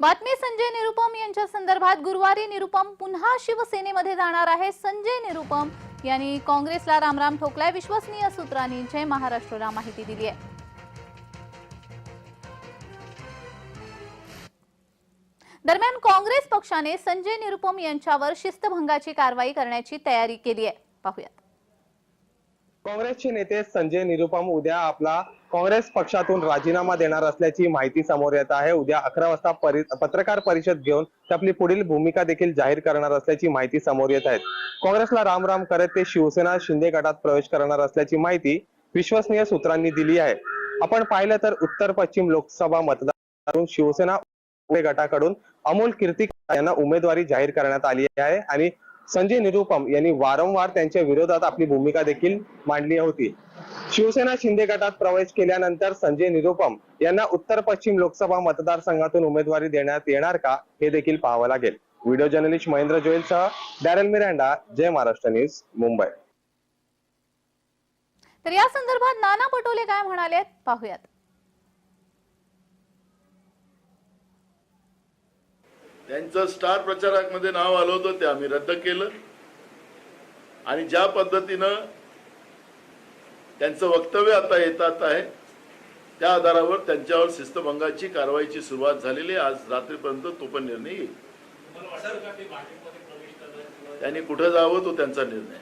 बातमी संजय निरुपम यांच्या संदर्भात गुरुवारी निरुपम पुन्हा शिवसेनेमध्ये जाणार आहे. संजय निरुपम यांनी काँग्रेसला रामराम ठोकलाय. विश्वसनीय सूत्रांनी जय महाराष्ट्रला माहिती दिली आहे. दरम्यान काँग्रेस पक्षाने संजय निरुपम यांच्यावर शिस्तभंगाची कारवाई करण्याची तयारी केली आहे. पाहूयात. काँग्रेसचे नेते संजय निरुपम उद्या आपला काँग्रेस पक्षातून राजीनामा देणार असल्याची माहिती समोर येत आहे. उद्या अकरा वाजता परि- पत्रकार परिषद घेऊन ते आपली पुढील भूमिका देखील जाहीर करणार असल्याची माहिती समोर येत आहे. काँग्रेसला रामराम करत ते शिवसेना शिंदे गटात प्रवेश करणार असल्याची माहिती विश्वसनीय सूत्रांनी दिली आहे. आपण पाहिलं तर उत्तर पश्चिम लोकसभा मतदारातून शिवसेना गटाकडून अमोल कीर्ती यांना उमेदवारी जाहीर करण्यात आली आहे आणि संजय निरुपम यांनी वारंवार त्यांच्या विरोधात आपली भूमिका देखील मांडली होती. शिवसेना शिंदे गटात प्रवेश केल्यानंतर संजय निरुपम यांना उत्तर पश्चिम लोकसभा मतदारसंघातून उमेदवारी देण्यात येणार का हे देखील पाहावं लागेल. व्हिडिओ जर्नलिस्ट महेंद्र जोईलसह डॅरल मिरांडा जय महाराष्ट्र न्यूज मुंबई. तर या संदर्भात नाना पटोले काय म्हणाले पाहूयात. त्यांचं स्टार प्रचारकमध्ये नाव आलं होतं ते आम्ही रद्द केलं आणि ज्या पद्धतीनं त्यांचं वक्तव्य आता येतात आहे त्या आधारावर त्यांच्यावर शिस्तभंगाची कारवाईची सुरुवात झालेली. आज रात्रीपर्यंत तो पण निर्णय येईल त्यांनी कुठं जावं तो त्यांचा निर्णय.